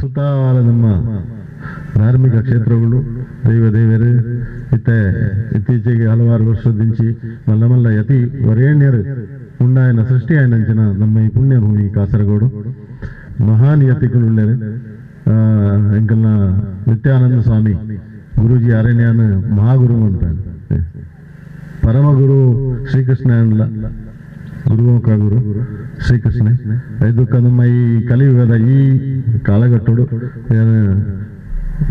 ಸುತ್ತಾಲ ನಮ್ಮ ಧಾರ್ಮಿಕ ಕ್ಷೇತ್ರಗಳು, ದೈವ ದೇವರು, ಇತ್ತೆ, ಇತ್ತೀಚೆಗೆ ಹಲವಾರು ವರ್ಷದಿಂಚಿ ಮಲ್ಲ ಮಲ್ಲ ಯತಿ ವರೇಣ್ಯರು ಉಂಡಾಯನ ಸೃಷ್ಟಿ ಆಯ್ನಂಚಿನ ನಮ್ಮ ಈ ಪುಣ್ಯಭೂಮಿ ಕಾಸರಗೋಡು. ಮಹಾನ್ ಯತಿಗಳುಳ್ಳರು ಎಂಕಲ್ನ ನಿತ್ಯಾನಂದ ಸ್ವಾಮಿ, ಗುರುಜಿ ಅರಣ್ಯನ ಮಹಾಗುರು ಅಂತ. ಪರಮಗುರು ಶ್ರೀಕೃಷ್ಣ ಗುರು ಶ್ರೀಕೃಷ್ಣ ಇದಕ್ಕೆ ನಮ್ಮ ಈ ಕಲಿಯುಗದ ಈ ಕಾಲಘಟ್ಟಡು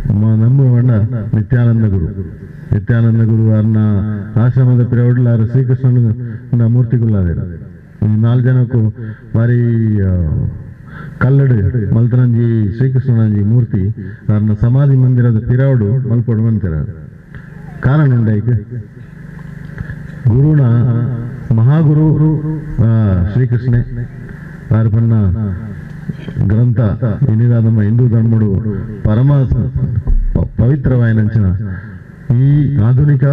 ನಮ್ಮ ನಂಬುವಣ್ಣ ನಿತ್ಯಾನಂದ ಗುರು. ನಿತ್ಯಾನಂದ ಗುರು ಅನ್ನ ಆಶ್ರಮದ ಪಿರವಡ್ಲಾರ ಶ್ರೀಕೃಷ್ಣನ ಮೂರ್ತಿಗಳಾದ ಈ ನಾಲ್ಕು ಜನಕ್ಕೂ ಬಾರಿ ಕಲ್ಲಡು ಮಲ್ತನಂಜಿ, ಶ್ರೀಕೃಷ್ಣನಂಜಿ ಮೂರ್ತಿ ಅನ್ನ ಸಮಾಧಿ ಮಂದಿರದ ಪಿರಾವುಡು ಮಲ್ಪಡು ಮಂತಿರ ಕಾರಣ ಉಂಡೈಕ್ ಗುರುನ ಮಹಾಗುರು ಶ್ರೀಕೃಷ್ಣೆ ಏನಿದ ನಮ್ಮ ಹಿಂದೂ ಧರ್ಮಡು ಪರಮ ಪ- ಪವಿತ್ರವಾಯಿನಂಚಿನ ಈ ಆಧುನಿಕ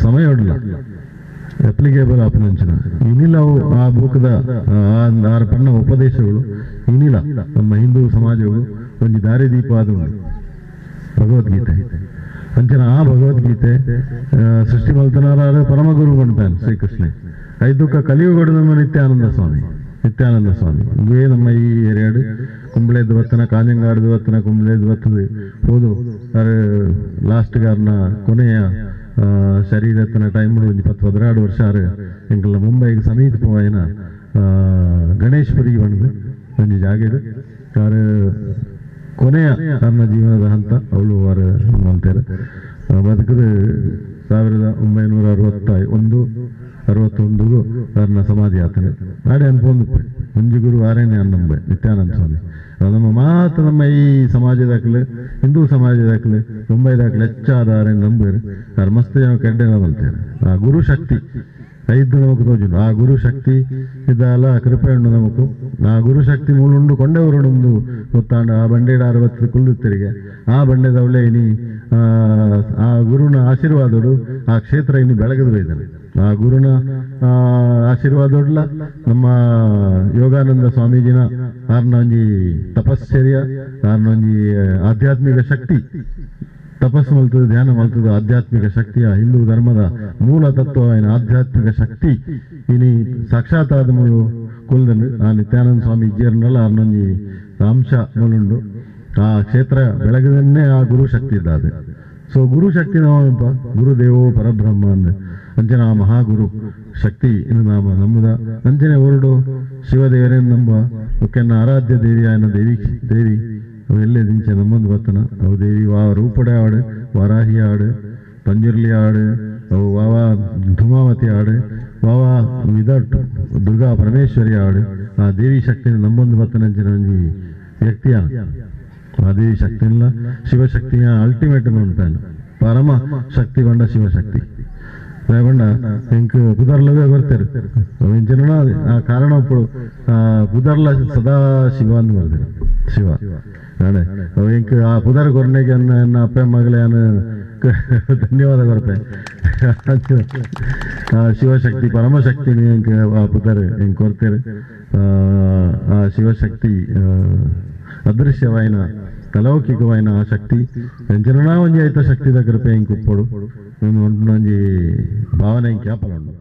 ಸಮಯಡ್ಲ ಅಪ್ಲಿಕೇಬಲ್ ಇನ್ನಿಲ್ಲ ಇನಿಲವು ಆ ಬುಕ್ದ ಪಣ್ಣ ಉಪದೇಶಗಳು ಇನ್ನಿಲ್ಲ. ನಮ್ಮ ಹಿಂದೂ ಸಮಾಜವು ಒಂದು ದಾರಿದೀಪ ಆದ ಭಗವದ್ಗೀತೆ. ಅಂಚಿನ ಆ ಭಗವದ್ಗೀತೆ ಸೃಷ್ಟಿ ಮಲ್ತನಾರ ಪರಮಗುರು ಬಂತಾನೆ ಶ್ರೀಕೃಷ್ಣ. ಐದಕ್ಕ ಕಲಿಯುಗಡು ನಮ್ಮ ನಿತ್ಯಾನಂದ ಸ್ವಾಮಿ ನಿತ್ಯಾನಂದ ಸ್ವಾಮಿ. ಇವೇ ನಮ್ಮ ಈ ಏರಿಯಾಡು ಕುಂಬ್ಳೆದ್ ದ್ವತ್ತನ ಕಾಂಜಂಗಾಡ್ದು ದ್ವತ್ತನ ಕುಂಬ್ಳೆದ್ ದ್ವತ್ತದ ಲಾಸ್ಟ್ ಗಾರ್ನ ಕೊನೆಯ ಆ, ಶರೀರತ್ತಿನ ಟೈಮ್ ಇಪ್ಪತ್ತು ಹದಿನಾರು ವರ್ಷ ಆರು ಎಂಕಲ್ಲ ಮುಂಬೈಗೆ ಸಮೀಪವಾಯಿನ ಗಣೇಶ್ಪುರಿ ಬಂದು ಒಂದು ಜಾಗ ಇದೆ. ಅವರು ಕೊನೆಯ ನನ್ನ ಜೀವನದ ಹಂತ ಅವಳು ಅವರ ಅಂತಾರೆ ಬದುಕದ ಸಾವಿರದ ಒಂಬೈನೂರ ಅರವತ್ತ ಒಂದು ಅರವತ್ತೊಂದಿಗೂ ನನ್ನ ಸಮಾಧಿ ಆತನೆ ನಾಡೆ ಅನ್ಕೊಂಡು ಮುಂಜಿ ಗುರು ಆರೇನೆ ಅನ್ನಂಬೆ ನಿತ್ಯಾನಂದ ಸ್ವಾಮಿ. ನಮ್ಮ ಮಾತ್ರ ನಮ್ಮ ಈ ಸಮಾಜದಾಕಲೆ ಹಿಂದೂ ಮುಂಬೈದಾಕಲೆ ಹೆಚ್ಚಾದ ಆರೇನು ನಂಬೇರು ಯಾರು ಮಸ್ತ್ ಏನೋ ಕೆಡ್ಡೆ ಬಂತಾರೆ ಆ ಗುರು ಶಕ್ತಿ ಐದು ನಮಗೆ ತೋಜುಂಡು ಆ ಗುರು ಶಕ್ತಿ ಇದಲ್ಲ ಕೃಪೆ ಉಂಡು ನಮಕು. ಆ ಶಕ್ತಿ ಮೂಲುಂಡು ಕೊಂಡೆವರು ಒಂದು ಗೊತ್ತಾಂಡ. ಆ ಬಂಡೆಡ ಅರವತ್ತು ಕುಲ್ಲುತ್ತರಿಗೆ ಆ ಬಂಡೆದವಳೆ ಇನಿ ಆ, ಗುರುನ ಆಶೀರ್ವಾದಡು ಆ ಕ್ಷೇತ್ರ ಇನ್ನು ಬೆಳಗದು ಇದ್ದಾನೆ ಆ ಗುರುನ ಆಶೀರ್ವಾದೊಡ್ಲ ನಮ್ಮ ಯೋಗಾನಂದ ಸ್ವಾಮೀಜಿನ ಆರ್ನ ಒಂಜಿ ತಪಶ್ಚರ್ಯ ಆರ್ನ ಒಂಜಿ ಆಧ್ಯಾತ್ಮಿಕ ಶಕ್ತಿ. ತಪಸ್ಸು ಮಲ್ತದೆ ಧ್ಯಾನ ಮಲ್ತದೆ ಆಧ್ಯಾತ್ಮಿಕ ಶಕ್ತಿಯ ಹಿಂದೂ ಧರ್ಮದ ಮೂಲ ತತ್ವ ಏನು? ಆಧ್ಯಾತ್ಮಿಕ ಶಕ್ತಿ. ಇನಿ ಸಾಕ್ಷಾತ್ತಾದ ಮೂಲು ಕುಲ್ದ ಆ ನಿತ್ಯಾನಂದ ಸ್ವಾಮಿ ಇಜ್ಜೇರ್ನಲ್ಲ ಅರ್ನೊಂಜಿ ಅಂಶ ಮೂಲುಂಡು ಆ ಕ್ಷೇತ್ರ ಬೆಳಗದನ್ನೇ ಆ ಗುರು ಶಕ್ತಿ ಇದ್ದಾದೆ ಸೊ ಗುರು ಶಕ್ತಿ ನಾವಪ್ಪ ಗುರುದೇವೋ ಪರಬ್ರಹ್ಮ ಅಂದ. ಅಂಚನ ಆ ಮಹಾಗುರು ಶಕ್ತಿ ಇನ್ನು ನಾಮ ನಮ್ಮದ ಅಂಚನೆ ಹೊರಡು ಶಿವದೇವರೇನು ನಂಬ ಮುಖ್ಯನ ಆರಾಧ್ಯ ದೇವಿ ಆಯನ ದೇವಿ ದೇವಿ ಅವು ಎಲ್ಲೇ ದಿಂಚೆ ನಮ್ಮೊಂದು ಬತ್ತನ ಅವು ದೇವಿ ವಾ ರೂಪಡೆ ಆಡು ವಾರಾಹಿ ಆಡು ಪಂಜುರ್ಲಿ ಆಡು ಅವು ವಾವ ಧುಮಾವತಿ ಆಡು ವಾವ ಇದಟ್ಟು ದುರ್ಗಾ ಪರಮೇಶ್ವರಿ ಆಡು ಆ ದೇವಿ ಶಕ್ತಿ ನಮ್ಮೊಂದು ಬತ್ತನಂಚಿನ ಒಂಜಿ ವ್ಯಕ್ತಿಯ ಆ ದೇವಿ ಶಕ್ತಿ ಇಲ್ಲ ಶಿವಶಕ್ತಿಯ ಅಲ್ಟಿಮೇಟ್ ಅಂತಾನೆ ಪರಮ ಶಕ್ತಿ ಕೊಂಡ ಶಿವಶಕ್ತಿ ಕೊಂಡ ಇಂಕ್ ಪುದರ್ಲವೇ ಬರ್ತಾರೆ ಜನ ಆ ಕಾರಣ ఇప్పుడు ಆ ಪುದರ್ಲ ಸದಾ ಶಿವ ಅಂತ ಶಿವ ನಾಳೆ ಆ ಪುದರ್ ಅನ್ನ ನನ್ನ ಅಪ್ಪ ಮಗಳೇ ಅನ್ನ ಧನ್ಯವಾದ ಕೊಡ್ತೆ ಶಿವಶಕ್ತಿ ಪರಮಶಕ್ತಿ ಇಂಕ್ ಆ ಪುದರ್ ಹಿಂಗ್ ಕೊರ್ತೇರಿ ಆ ಶಿವಶಕ್ತಿ ಆ, ಅಲೌಕಿಕವಾಯಿನ ಆ ಶಕ್ತಿ ಜನನಾ ಒಂಜಿ ಐತ ಶಕ್ತಿದ ಕೃಪೆ ಇಂಕ್ ಕ್ಯಾಪಲ್ ಒಂಜಿ